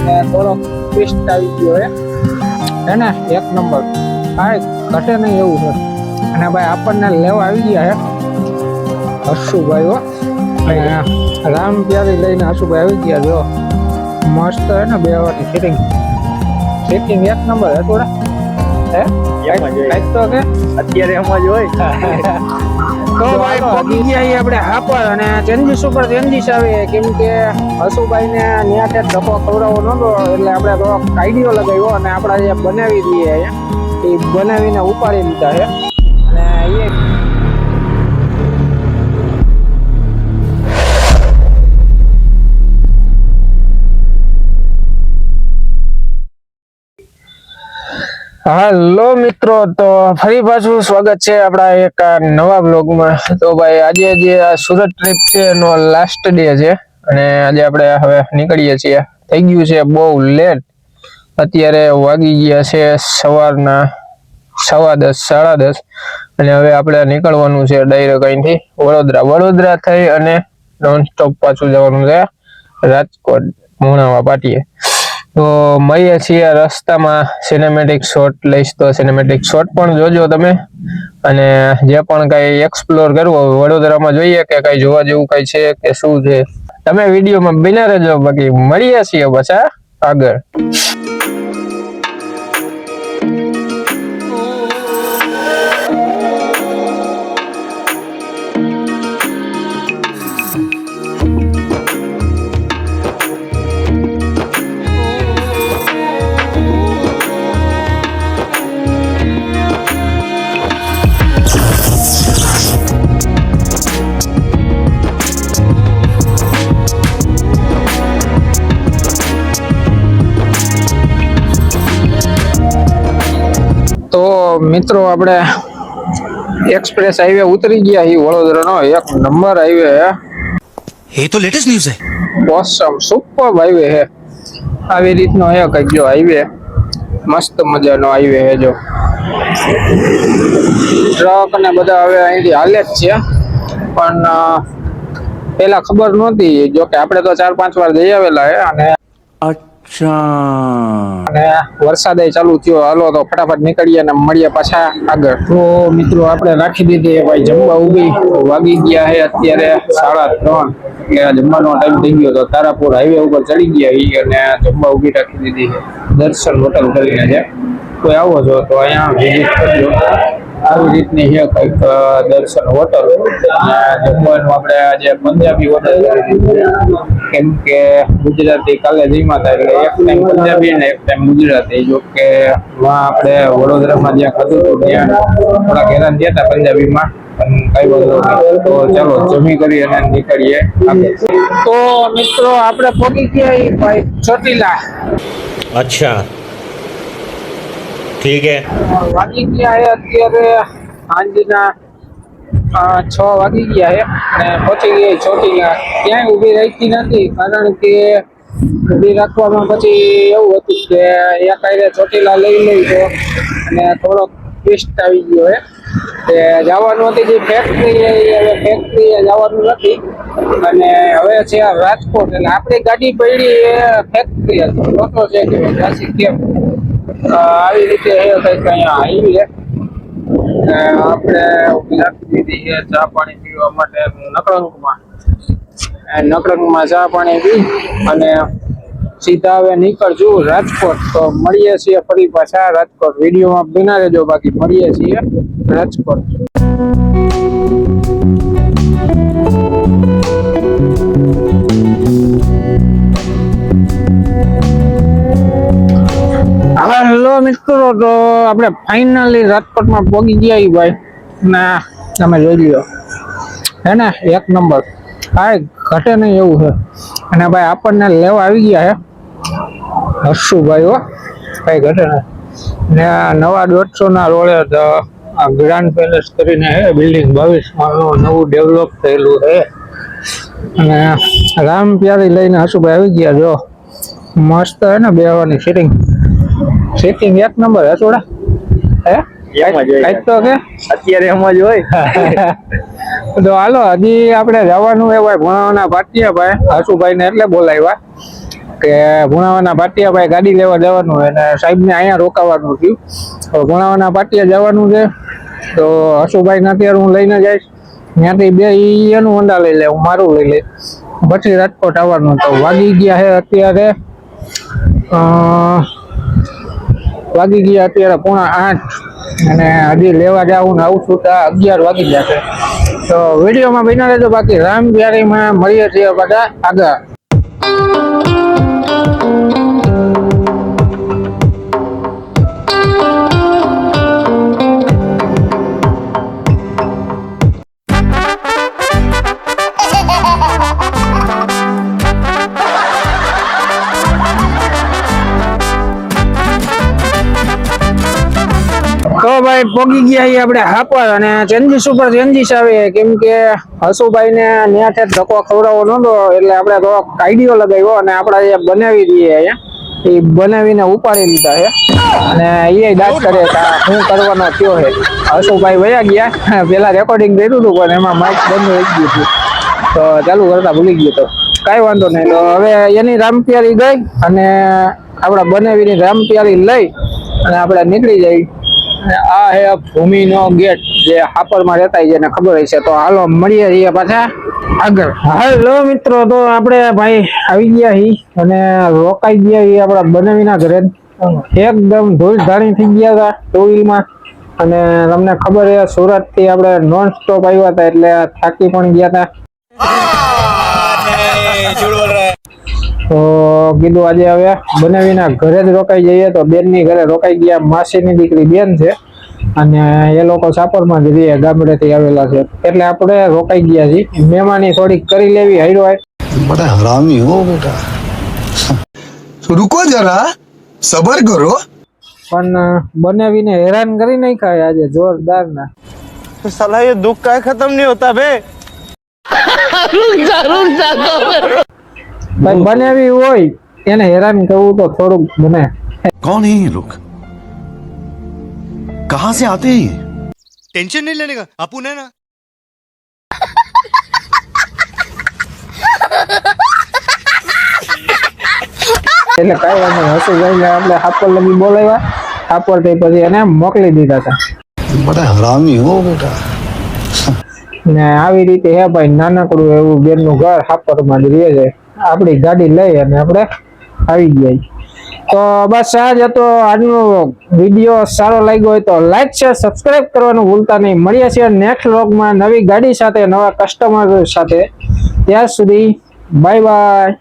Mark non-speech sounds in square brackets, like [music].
અને થોડોક ટ્વિસ્ટ આવી ગયો હે. ને? એક નંબર. કાંઈ ઘટે નહીં એવું છે. અને ભાઈ આપણને લેવા આવી ગયા હે. હસુભાઈ હો. અને રામ પ્યારી લઈને હસુભાઈ આવી ગયા જો મસ્ત હે ને બે વારની સિટિંગ સિટિંગ એક નંબર હે થોડા. હે? તો કે? અત્યારે એમાં જ હોય. [laughs] તો ભાઈ પહોંચી ગયા છીએ આપણે હાપર અને ચેન્જીસ ઉપર ચેન્જીસ આવે કેમ કે હસુભાઈ ને ત્યાં તે ધક્કો ખવડાવવો નહોતો એટલે આપણે તો આઈડિયો લગાવ્યો અને આપણે જે બનાવી દઈએ એ બનાવીને ઉપાડી લીધા છે. અને એ હાલો મિત્રો, તો ફરી પાછું સ્વાગત છે આપણા એક નવા બ્લોગમાં તો ભાઈ, આજે જે આ સુરત ટ્રીપ છે એનો લાસ્ટ ડે છે અને આજે આપણે હવે નીકળીએ છીએ. થઈ ગયું છે બહુ લેટ અત્યારે વાગી ગયા છે સવારના સવા દસ, સાડા દસ. અને હવે આપણે નીકળવાનું છે ડાયરેક્ટ અહીંથી વડોદરા. વડોદરા થઈ અને નોન સ્ટોપ પાછું જવાનું છે રાજકોટ, મુણાવા, પાટીએ. તો મળીએ છીએ રસ્તામાં સિનેમેટિક શોટ લઈશ તો સિનેમેટિક શોટ પણ જોજો તમે. અને જે પણ કઈ એક્સપ્લોર કરવું વડોદરામાં જોઈએ કે કઈ જોવા જેવું કઈ છે કે શું છે. તમે વિડીયોમાં બિના રહેજો, બાકી મળીએ છીએ પાછા આગળ. મિત્રો આપણે એક્સપ્રેસ હાઈવે ઉતરી ગયા. હી વડોદરાનો એક નંબર હાઈવે હે. એ તો લેટેસ્ટ ન્યૂઝ હે. ઓસમ સુપર હાઈવે હે. આવી રીતનો હે કઈ જો હાઈવે મસ્ત મજાનો હાઈવે હે જો. ટ્રક ને બધા હવે અહીંથી હાલે જ છે. પણ પેલા ખબર નહોતી જો કે આપણે તો ચાર પાંચ વાર જઈ આવેલા હે અને અને વરસાદ ચાલુ થયો. હાલો તો ફટાફટ નીકળીએ અને મળીએ પાછા આગળ. તો મિત્રો, આપણે રાખી દીધી ભાઈ, જમવા ઊભી વાગી ગયા હે અત્યારે સાડા ત્રણ. એટલે જમવાનો ટાઈમ થઈ ગયો તો તારાપુર હાઈવે ઉપર ચડી ગયા એ અને જમવા ઊભી રાખી દીધી દર્શન હોટલ કરીને છે. કોઈ આવો છો તો અહીંયા વિઝિટ કરજો. આવી રીતની છે કંઈક દર્શન હોટલ. જમવાનું આપણે આજે પંજાબી હોટલ કેમ કે ગુજરાતી કાલે જમ્યા હતા એટલે એક ટાઈમ પંજાબી અને એક ટાઈમ ગુજરાતી. જો કે આપણે વડોદરામાં જ્યાં ખાધું હતું ત્યાં થોડાક હેરાન થયા હતા પંજાબીમાં તો ચાલો જમી કરી અને નીકળીએ તો મિત્રો આપણે પહોંચી ગયા ચોટીલા. અચ્છા. ઠીક હે? વાગી ગયા હે અત્યારે સાંજના છ વાગી ગયા હે અને પહોંચી ગઈ ચોટીલા. ક્યાંય ઊભી રહેતી નથી કારણ કે ઊભી રાખવામાં પછી એવું હતું કે એક આયરે ચોટીલા લઈ લઈ તો અને થોડોક ટ્વિસ્ટ આવી ગયો હે. કે જવાનું હતી જે ફેક્ટરી હવે ફેક્ટરી જવાનું નથી. અને હવે છે રાજકોટ, એટલે આપણી ગાડી પડી એ ફેક્ટરી હતો. છે કે આવી રીતે કંઈક આવી છે. આપણે દીધી છે, ચા પાણી પીવા માટે નકળંગમાં. એ નકળંગમાં ચા પાણી પી અને સીધા હવે નીકળશું રાજકોટ. તો મળીએ છીએ ફરી પાછા રાજકોટ. વિડીયોમાં બિના રહેજો, બાકી મળીએ છીએ રાજકોટ. હેલો મિત્રો, તો આપણે ફાઇનલી રાજકોટમાં પહોંચી ગયા ભાઈ. ના તમે જોઈ લ્યો. હે ને, એક નંબર. કાંઈ ઘટે નહીં એવું છે. અને ભાઈ આપણને લેવા આવી ગયા હે હસું ભાઈ હો, કાંઈ ઘટે નહીં. ને નવા દોઢસો ના રોડે આ ગ્રાન્ડ પેલેસ કરીને હે બિલ્ડિંગ બાવીસમાં નવું ડેવલપ થયેલું છે. અને રામ પ્યારી લઈને હસુભાઈ આવી ગયા, જો. મસ્ત હે ને બેવાની સિટિંગ સિટિંગ એક નંબર હે થોડા? હે. કાંઈક તો કે? અત્યારે એમ જ હોય. [laughs] તો હાલો હજી આપણે જવાનું એ ભાઈ ભણાવવાના પાટીએ ભાઈ એટલે બોલાવ્યા કે ભુણાવાના ભાટિયાભાઈ ગાડી લેવા જવાનું અને સાહેબને અહીંયા રોકાવાનું થયું. તો ભુણાવાના પાટિયા જવાનું છે. તો હસુભાઈ અત્યારે હું લઈને જઈશ. ત્યાંથી બે એનું હોન્ડા લઈ લે હું મારું લઈ લે પછી રાજકોટ આવવાનું. તો વાગી ગયા છે અત્યારે અ, વાગી ગયા અત્યારે પોણા આઠ. અને હજી લેવા જાઉં ને આવું છું ત્યાં અગિયાર વાગી ગયા છે. તો વિડીયોમાં બિના રહેજો. બાકી રામમાં મળીએ છીએ બધા આગળ. ભાઈ પોગી ગયા છીએ હાપર અને ચેન્જીસ ઉપર ચેન્જીસ આવે કેમ કે હસુભાઈ ને ત્યાંથી ધક્કો ખવડાવવો નતો એટલે આપણે તો આઈડિયો લગાવ્યો અને આપણે જે બનાવી દઈએ અહીંયા એ બનાવીને ઉપાડી લીધા છે. અને એ દાંત કરે કે શું કરવાનો કયો છે. હસુભાઈ વયા ગયા પેલા રેકોર્ડિંગ કર્યું હતું, પણ એમાં માઇક બંધ થઈ ગયું હતું. તો ચાલુ કરતા ભૂલી ગયો તો. કાંઈ વાંધો નહીં. તો હવે એની રામપિયારી ગઈ અને આપણા બનાવીની રામપિયારી લઈ અને આપણે નીકળી જઈ. અને આ હે ભૂમિનો ગેટ જે હાપરમાં રહેતા જેને ખબર હશે તો હાલો મળીએ છીએ પાછા આગળ. હાલો મિત્રો તો આપણે ભાઈ આવી ગયા હી અને રોકાઈ ગયા હી આપણા બનાવીના ઘરે. એકદમ ધૂળ ધાણી થઈ ગયા હતા ટુ વ્હીલમાં અને તમને ખબર છે સુરતથી આપણે નોન સ્ટોપ આવ્યા હતા એટલે થાકી પણ ગયા હતા. તો કીધું આજે હવે બને વિના ઘરે જ રોકાઈ જઈએ તો બેનની ઘરે રોકાઈ ગયા. માસીની દીકરી બેન છે અને એ લોકો સાપરમાં જ રહીએ ગામડેથી આવેલા છે. એટલે આપણે રોકાઈ ગયા છીએ. મહેમાની થોડીક કરી લેવી હાઈડો બટા હરામી હો બેટા. રૂકો જરા સબર કરો. પણ બનાવીને હેરાન કરી નાખ્યા આજે જોરદાર ના સલાહ એ દુઃખ કાંઈ ખતમ નહીં હોતા બે રૂક જા રૂક જા ભાઈ બનાવી હોય એને હેરાન કરવું તો થોડુંક બને कौन है ये लोग कहां से आते हैं ये टेंशन नहीं लेने का अपुन है ना એટલે કાંઈ વાંધો નહીં હસુ જઈને આપણે હાપર લગી બોલાવ્યા હાપર થી પછી એને મોકલી દીધા હતા बड़ा हरामी हो बेटा ને આવી રીતે હે ભાઈ નાનકડું એવું બેનનું ઘર હાપરમાં જ રહે છે આપણી ગાડી લઈ અને આપણે આવી ગયા તો બસ આ જ હતો આજનો વીડિયો. સારો લાગ્યો હોય તો લાઈક છે સબસ્ક્રાઇબ કરવાનું ભૂલતા નહીં. મળીએ છીએ નેક્સ્ટ વ્લોગમાં નવી ગાડી સાથે, નવા કસ્ટમર સાથે. ત્યાર સુધી બાય બાય